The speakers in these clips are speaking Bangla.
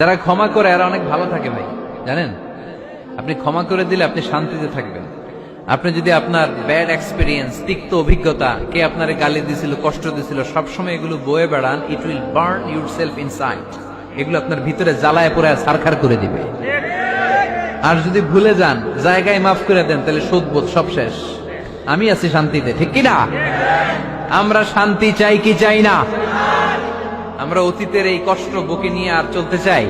যারা ক্ষমা করে, এরা অনেক ভালো থাকে ভাই, জানেন? আপনি ক্ষমা করে দিলে আপনি শান্তিতে থাকবেন। আপনি যদি আপনার ব্যাড এক্সপিরিয়েন্স তিক্ত অভিজ্ঞতা, কে আপনার গালি দিছিল, কষ্ট দিছিল, সবসময় এগুলো বয়ে বেড়ান it will burn yourself inside এগুলো আপনার ভিতরে জ্বালায় পড়ে সারখার করে দিবে। আর যদি ভুলে যান, জায়গায় মাফ করে দেন, তাহলে শোধবোধ সব শেষ। আমি আছি শান্তিতে, ঠিক কি না আমরা শান্তি চাই কি চাই না? আমরা অতীতের এই কষ্ট বুকে নিয়ে আর চলতে চাই।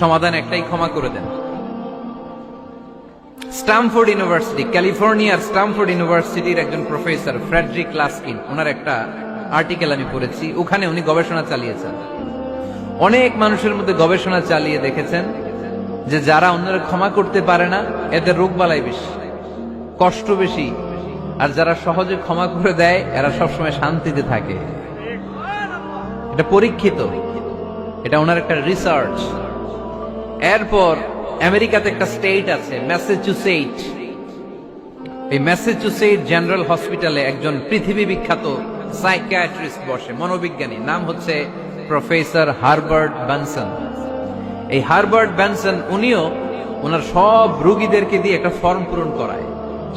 সমাধান একটাই ক্ষমা করে দেন। স্টামফোর্ড ইউনিভার্সিটি, ক্যালিফোর্নিয়ার স্টামফোর্ড ইউনিভার্সিটির একজন প্রফেসর ফ্রেডরিক লাস্কিন, ওনার একটা আর্টিকেল আমি পড়েছি, ওখানে উনি গবেষণা চালিয়েছেন। অনেক মানুষের মধ্যে গবেষণা চালিয়ে দেখেছেন যে যারা অন্যরা ক্ষমা করতে পারে না, এদের রোগ বালাই বেশি, কষ্ট বেশি, আর যারা সহজে ক্ষমা করে দেয়, এরা সবসময় শান্তিতে থাকে। এটা পরীক্ষিত। এটা ওনার একটা রিসার্চ এরপর আমেরিকাতে একটা স্টেট আছে ম্যাসাচুসেট এই ম্যাসাচুসেট জেনারেল হসপিটালে একজন পৃথিবী বিখ্যাত সাইকিয়াট্রিস্ট বসে, মনোবিজ্ঞানী। নাম হচ্ছে প্রফেসর হারবার্ট ব্যানসন এই হারবার্ট ব্যানসন উনিও ওনার সব রুগীদেরকে দিয়ে একটা ফর্ম পূরণ করায়।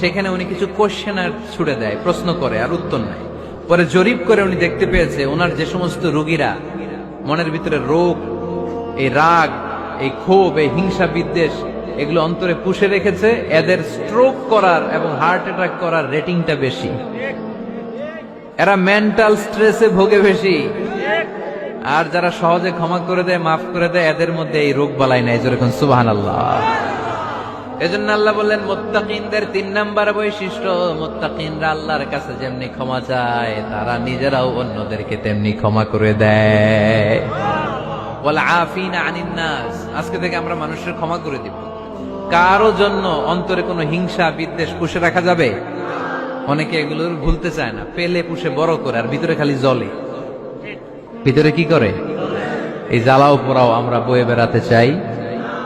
সেখানে উনি কিছু কোশ্চেনার ছুড়ে দেয়, প্রশ্ন করে, আর উত্তর নেয়। পরে জরিপ করে উনি দেখতে পেয়েছে, ওনার যে সমস্ত রোগীরা, মনের ভিতরে রোগ, এই রাগ, এই ক্ষোভ, এই হিংসা বিদ্বেষ এগুলো অন্তরে পুষে রেখেছে, এদের স্ট্রোক করার এবং হার্ট অ্যাটাক করার রেটিংটা বেশি। এরা মেন্টাল স্ট্রেসে ভোগে বেশি। আর যারা সহজে ক্ষমা করে দেয়, মাফ করে দেয়, এদের মধ্যে এই রোগ বালাই নাই যেরকম সুবাহান আল্লাহ এজন্য আল্লাহ বললেন, মোত্তাকিনদের তিন নাম্বার বৈশিষ্ট্য, মোত্তাকিনরা আল্লাহর কাছে যেমনি ক্ষমা চায়, তারা নিজেরাও অন্যদেরকে তেমনি ক্ষমা করে দেয়। বলে আফিনা আনিনাস আজকে থেকে আমরা মানুষের ক্ষমা করে দিব। কারও জন্য অন্তরে কোনো হিংসা, বিদ্বেষ পুষে রাখা যাবে? অনেকে এগুলোর ভুলতে চায় না। পেলে পুষে বড় করে, আর ভিতরে খালি জলে ভিতরে কি করে? এই জ্বালাও পোড়াও আমরা বয়ে বেড়াতে চাই।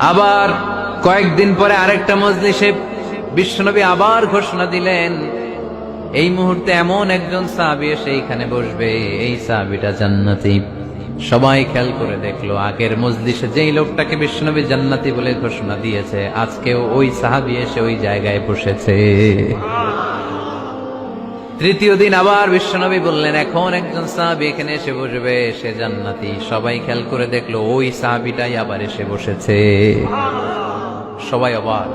আবার কয়েকদিন পরে আরেকটা মজলিসে বিশ্বনবী আবার ঘোষণা দিলেন, এই মুহূর্তে এমন একজন সাহাবি এসে এইখানে বসবে, এই সাহাবিটা জান্নাতি। সবাই খেয়াল করে দেখল, আগের মজলিসে যেই লোকটাকে বিশ্বনবী জান্নাতি বলে ঘোষণা দিয়েছে, আজকেও ওই সাহাবি এসে ওই জায়গায় বসেছে। তৃতীয় দিন আবার বিশ্বনবী বললেন, এখন একজন সাহাবি এখানে এসে বসবে, সে জান্নাতি। সবাই খেয়াল করে দেখল, ওই সাহাবিটাই আবার এসে বসেছে। সবাই অবাক।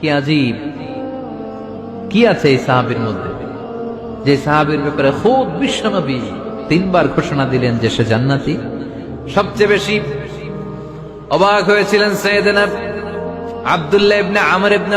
কি আজীব। কি আছে এই সাহাবির মধ্যে? যে সাহাবির ব্যাপারে খুব বিশ্বনবী তিনবার ঘোষণা দিলেন যে সে জান্নাতি। সবচেয়ে বেশি অবাক হয়েছিলেন সৈয়দনা আব্দুল্লাহ ইবনে আমর ইবনে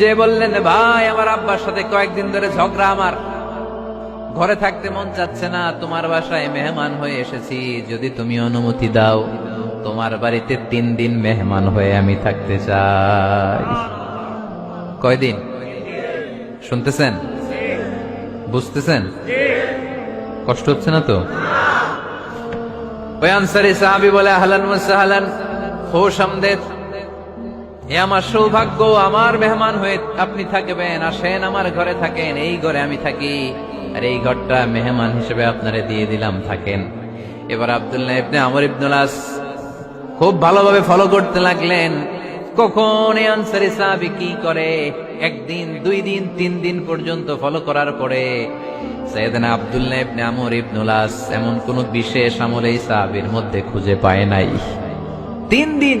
যে বললেন, ভাই, আমার আব্বার সাথে কয়েকদিন ধরে ঝগড়া আমার। ঘরে থাকতে মন চাচ্ছে না, তোমার বাসায় মেহমান হয়ে এসেছি। যদি তুমি অনুমতি দাও, তোমার বাড়িতে তিন দিন মেহমান হয়ে আমি থাকতে চাই। কয়দিন? শুনতেছেন? বুঝতেছেন? কষ্ট হচ্ছে না তো? ওই আনসারি সাহাবি বলে, আহলান মুসাহালান খোশ আমদেদ এ আমার সৌভাগ্য, আমার মেহমান হয়ে আপনি থাকবেন, আসেন আমার ঘরে থাকেন, এই ঘরে আমি থাকি। আর এই ঘরটা মেহমান হিসেবে আপনারে দিয়ে দিলাম, থাকেন। এবার আব্দুল্লাহ ইবনে আমর ইবনুল আস খুব ভালোভাবে ফলো করতে লাগলেন। কখন আনসারি সাহাবি কি করে? একদিন, দুই দিন, তিন দিন পর্যন্ত ফলো করার পরে সৈয়দনা আব্দুল্লাহ ইবনে আমর ইবনুলাস এমন কোন বিশেষ আমল এই সাহাবির মধ্যে খুঁজে পায় নাই। তিন দিন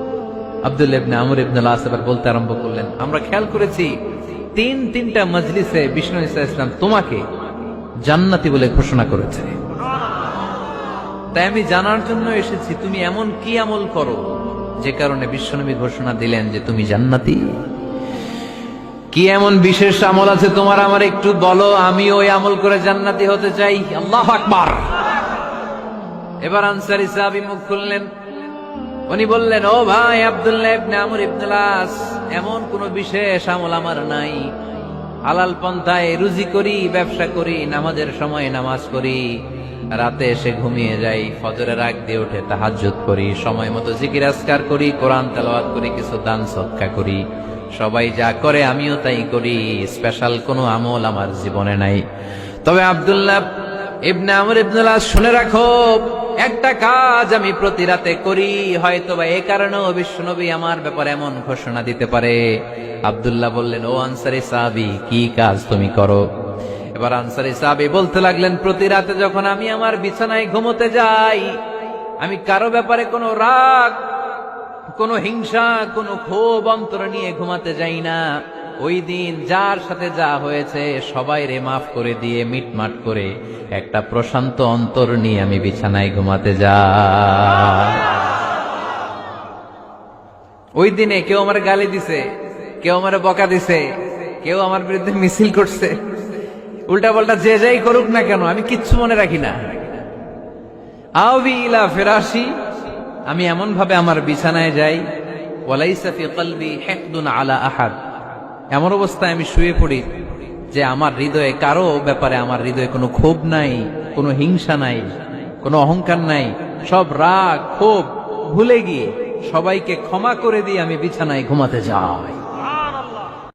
আমর বলতে আরম্ভ করলেন, আমরা খেয়াল করেছি, তিন তিনটা ইসলাম তোমাকে বলে ঘোষণা করেছে। তাই আমি জানার জন্য এসেছি, তুমি এমন কি আমল করো যে কারণে বিশ্বনবী ঘোষণা দিলেন যে তুমি জান্নাতি? কি এমন বিশেষ আমল আছে তোমার? আমার একটু বলো, আমি ওই আমল করে জান্নাতি হতে চাই? আল্লাহ আকবার! এবার আনসারি সাহাবি মুখ খুললেন উনি বললেন, ও ভাই আব্দুল্লাহ ইবনে আমর এমন কোন বিশেষ আমল আমার নাই। হালাল পন্থায় রুজি করি, ব্যবসা করি, নামাজের সময় নামাজ করি। রাতে এসে ঘুমিয়ে যাই, ফজরের আগ দিয়ে উঠে তাহাজ্জুদ করি, সময় মতো জিকির আজকার করি, কোরআন তেলাওয়াত করি, কিছু দান সৎকা করি। সবাই যা করে আমিও তাই করি, স্পেশাল কোনো আমল আমার জীবনে নাই। তবে আব্দুল্লাহ ইবনে আমর ইবনুল আস শুনে রাখো একটা কাজ আমি প্রতি রাতে করি হয়তো বা এই কারণেও বিশ্বনবী আমার ব্যাপারে এমন ঘোষণা দিতে পারে। আব্দুল্লাহ বললেন, ও আনসারি সাহাবি, কি কাজ তুমি করো? এবার আনসারি সাহাবি বলতে লাগলেন, প্রতি রাতে যখন আমি আমার বিছানায় ঘুমোতে যাই, আমি কারও ব্যাপারে কোনো রাগ, কোনো হিংসা, কোনো ক্ষোভ, অন্তর নিয়ে ঘুমাতে যাই না। ওই দিন যার সাথে যা হয়েছে, সবাই রে মাফ করে দিয়ে মিটমাট করে একটা প্রশান্ত অন্তর নিয়ে আমি বিছানায় ঘুমাতে যা। ওই দিনে কেউ আমার গালি দিছে, কেউ আমার বকা দিছে, কেউ আমার বিরুদ্ধে মিছিল করছে। উল্টা পাল্টা যে যাই করুক না কেন, আমি কিচ্ছু মনে রাখি না। আওবি ইলা ফেরাসি আমি এমন ভাবে আমার বিছানায় যাই, ওয়ালাইসা ফি কলবি হিকদুন আলা আহাদ। এমন অবস্থায় আমি শুয়ে পড়ি যে আমার হৃদয়ে কারও ব্যাপারে আমার হৃদয়ে কোনো ক্ষোভ নাই, কোনো হিংসা নাই, কোনো অহংকার নাই। সব রাগ, ক্ষোভ ভুলে গিয়ে সবাইকে ক্ষমা করে দিয়ে আমি বিছানায় ঘুমাতে যাই।